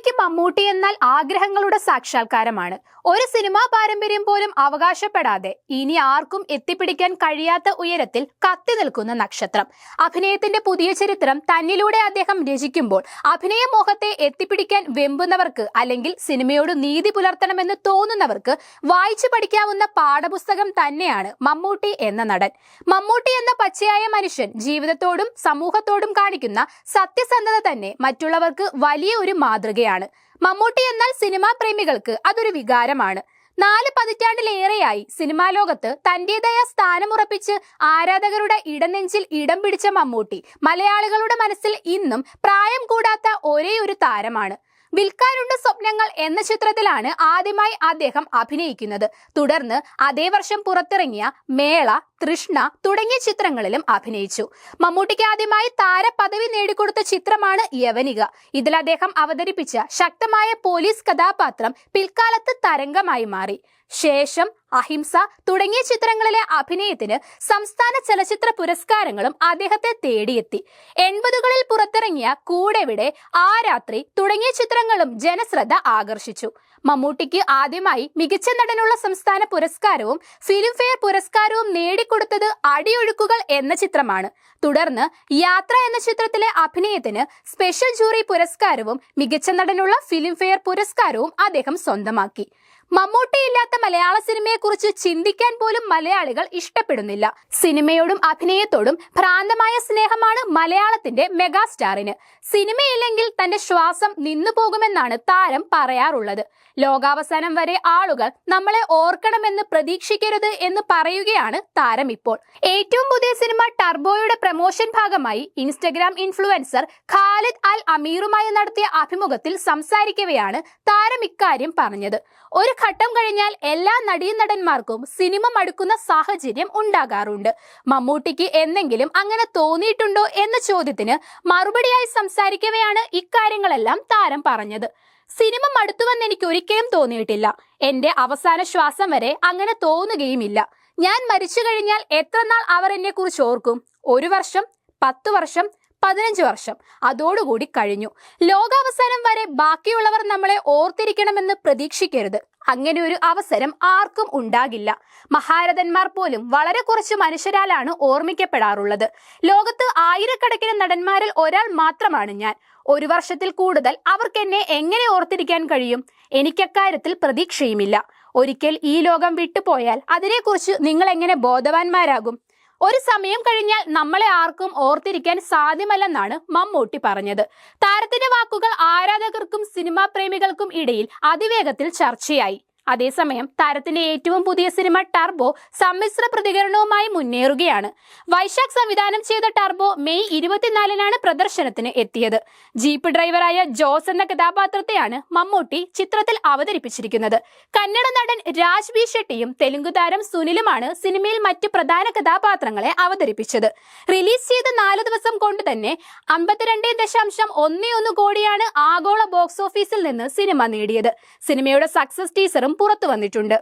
മലയാളിക്ക് മമ്മൂട്ടി എന്നാൽ ആഗ്രഹങ്ങളുടെ സാക്ഷാത്കാരമാണ്. ഒരു സിനിമാ പാരമ്പര്യം പോലും അവകാശപ്പെടാതെ ഇനി ആർക്കും എത്തിപ്പിടിക്കാൻ കഴിയാത്ത ഉയരത്തിൽ കത്തി നിൽക്കുന്ന നക്ഷത്രം. അഭിനയത്തിന്റെ പുതിയ ചരിത്രം തന്നിലൂടെ അദ്ദേഹം രചിക്കുമ്പോൾ അഭിനയ മോഹത്തെ എത്തിപ്പിടിക്കാൻ വെമ്പുന്നവർക്ക് അല്ലെങ്കിൽ സിനിമയോട് നീതി പുലർത്തണമെന്ന് തോന്നുന്നവർക്ക് വായിച്ചു പഠിക്കാവുന്ന പാഠപുസ്തകം തന്നെയാണ് മമ്മൂട്ടി എന്ന നടൻ. മമ്മൂട്ടി എന്ന പച്ചയായ മനുഷ്യൻ ജീവിതത്തോടും സമൂഹത്തോടും കാണിക്കുന്ന സത്യസന്ധത തന്നെ മറ്റുള്ളവർക്ക് വലിയ ഒരു മാതൃകയാണ്. മമ്മൂട്ടി എന്നാൽ സിനിമാ പ്രേമികൾക്ക് അതൊരു വികാരമാണ്. നാല് പതിറ്റാണ്ടിലേറെയായി സിനിമാ ലോകത്ത് തന്റേതായ സ്ഥാനമുറപ്പിച്ച് ആരാധകരുടെ ഇടനെഞ്ചിൽ ഇടം പിടിച്ച മമ്മൂട്ടി മലയാളികളുടെ മനസ്സിൽ ഇന്നും പ്രായം കൂടാത്ത ഒരേ ഒരു താരമാണ്. വിൽക്കാനുണ്ട് സ്വപ്നങ്ങൾ എന്ന ചിത്രത്തിലാണ് ആദ്യമായി അദ്ദേഹം അഭിനയിക്കുന്നത്. തുടർന്ന് അതേ വർഷം പുറത്തിറങ്ങിയ മേള തൃഷ്ണ തുടങ്ങിയ ചിത്രങ്ങളിലും അഭിനയിച്ചു. മമ്മൂട്ടിക്ക് ആദ്യമായി താരപദവി നേടിക്കൊടുത്ത ചിത്രമാണ് യവനിക. ഇതിൽ അദ്ദേഹം അവതരിപ്പിച്ച ശക്തമായ പോലീസ് കഥാപാത്രം പിൽക്കാലത്ത് തരംഗമായി മാറി. ശേഷം അഹിംസ തുടങ്ങിയ ചിത്രങ്ങളിലെ അഭിനയത്തിന് സംസ്ഥാന ചലച്ചിത്ര പുരസ്കാരങ്ങളും അദ്ദേഹത്തെ തേടിയെത്തി. എൺപതുകളിൽ പുറത്തിറങ്ങിയ കൂടെവിടെ ആ രാത്രി തുടങ്ങിയ ചിത്രങ്ങളും ജനശ്രദ്ധ ആകർഷിച്ചു. മമ്മൂട്ടിക്ക് ആദ്യമായി മികച്ച നടനുള്ള സംസ്ഥാന പുരസ്കാരവും ഫിലിംഫെയർ പുരസ്കാരവും നേടിക്കൊടുത്തത് അടിയൊഴുക്കുകൾ എന്ന ചിത്രമാണ്. തുടർന്ന് യാത്ര എന്ന ചിത്രത്തിലെ അഭിനയത്തിന് സ്പെഷ്യൽ ജൂറി പുരസ്കാരവും മികച്ച നടനുള്ള ഫിലിംഫെയർ പുരസ്കാരവും അദ്ദേഹം സ്വന്തമാക്കി. മമ്മൂട്ടിയില്ലാത്ത മലയാള സിനിമയെക്കുറിച്ച് ചിന്തിക്കാൻ പോലും മലയാളികൾ ഇഷ്ടപ്പെടുന്നില്ല. സിനിമയോടും അഭിനയത്തോടും ഭ്രാന്തമായ സ്നേഹമാണ് മലയാളത്തിന്റെ മെഗാസ്റ്റാറിന്. സിനിമയില്ലെങ്കിൽ തന്റെ ശ്വാസം നിന്നു പോകുമെന്നാണ് താരം പറയാറുള്ളത്. ലോകാവസാനം വരെ ആളുകൾ നമ്മളെ ഓർക്കണമെന്ന് പ്രതീക്ഷിക്കരുത് എന്ന് പറയുകയാണ് താരം ഇപ്പോൾ. ഏറ്റവും പുതിയ സിനിമ ടർബോയുടെ പ്രമോഷൻ ഭാഗമായി ഇൻസ്റ്റഗ്രാം ഇൻഫ്ലുവൻസർ ഖാലിദ് അൽ അമീറുമായി നടത്തിയ അഭിമുഖത്തിൽ സംസാരിക്കവെയാണ് താരം ഇക്കാര്യം പറഞ്ഞത്. ഒരു ഘട്ടം കഴിഞ്ഞാൽ എല്ലാ നടീനടന്മാർക്കും സിനിമ മടുക്കുന്ന സാഹചര്യം ഉണ്ടാകാറുണ്ട്. മമ്മൂട്ടിക്ക് എന്തെങ്കിലും അങ്ങനെ തോന്നിയിട്ടുണ്ടോ എന്ന ചോദ്യത്തിന് മറുപടിയായി സംസാരിക്കവെയാണ് ഇക്കാര്യങ്ങളെല്ലാം താരം പറഞ്ഞത്. സിനിമ മടുത്തുവെന്ന് എനിക്ക് ഒരിക്കലും തോന്നിയിട്ടില്ല. എന്റെ അവസാന ശ്വാസം വരെ അങ്ങനെ തോന്നുകയുമില്ല. ഞാൻ മരിച്ചു കഴിഞ്ഞാൽ എത്ര നാൾ അവർ എന്നെ കുറിച്ച് ഓർക്കും? ഒരു വർഷം? പത്തു വർഷം? പതിനഞ്ച് വർഷം. അതോടുകൂടി കഴിഞ്ഞു. ലോകാവസാനം വരെ ബാക്കിയുള്ളവർ നമ്മളെ ഓർത്തിരിക്കണമെന്ന് പ്രതീക്ഷിക്കരുത്. അങ്ങനെ ഒരു അവസരം ആർക്കും ഉണ്ടാകില്ല. മഹാരഥന്മാർ പോലും വളരെ കുറച്ച് മനുഷ്യരാലാണ് ഓർമ്മിക്കപ്പെടാറുള്ളത്. ലോകത്ത് ആയിരക്കണക്കിന് നടന്മാരിൽ ഒരാൾ മാത്രമാണ് ഞാൻ. ഒരു വർഷത്തിൽ കൂടുതൽ അവർക്ക് എന്നെ എങ്ങനെ ഓർത്തിരിക്കാൻ കഴിയും? എനിക്കക്കാര്യത്തിൽ പ്രതീക്ഷയുമില്ല. ഒരിക്കൽ ഈ ലോകം വിട്ടുപോയാൽ അതിനെക്കുറിച്ച് നിങ്ങൾ എങ്ങനെ ബോധവാന്മാരാകും? ഒരു സമയം കഴിഞ്ഞാൽ നമ്മളെ ആർക്കും ഓർത്തിരിക്കാൻ സാധ്യമല്ലെന്നാണ് മമ്മൂട്ടി പറഞ്ഞത്. താരത്തിന്റെ വാക്കുകൾ ആരാധകർക്കും സിനിമാ പ്രേമികൾക്കും ഇടയിൽ അതിവേഗത്തിൽ ചർച്ചയായി. അതേസമയം താരത്തിന്റെ ഏറ്റവും പുതിയ സിനിമ ടർബോ സമ്മിശ്ര പ്രതികരണവുമായി മുന്നേറുകയാണ്. വൈശാഖ് സംവിധാനം ചെയ്ത ടർബോ മെയ് ഇരുപത്തിനാലിനാണ് പ്രദർശനത്തിന് എത്തിയത്. ജീപ്പ് ഡ്രൈവറായ ജോസ് എന്ന കഥാപാത്രത്തെയാണ് മമ്മൂട്ടി ചിത്രത്തിൽ അവതരിപ്പിച്ചിരിക്കുന്നത്. കന്നഡ നടൻ രാജ് ബി ഷെട്ടിയും തെലുങ്ക് താരം സുനിലുമാണ് സിനിമയിൽ മറ്റ് പ്രധാന കഥാപാത്രങ്ങളെ അവതരിപ്പിച്ചത്. റിലീസ് ചെയ്ത് നാല് ദിവസം കൊണ്ട് തന്നെ അമ്പത്തിരണ്ട് ദശാംശം ഒന്നേ ഒന്ന് കോടിയാണ് ആഗോള ബോക്സ് ഓഫീസിൽ നിന്ന് സിനിമ നേടിയത്. സിനിമയുടെ സക്സസ് ടീസറും പുറത്തു വന്നിട്ടുണ്ട്.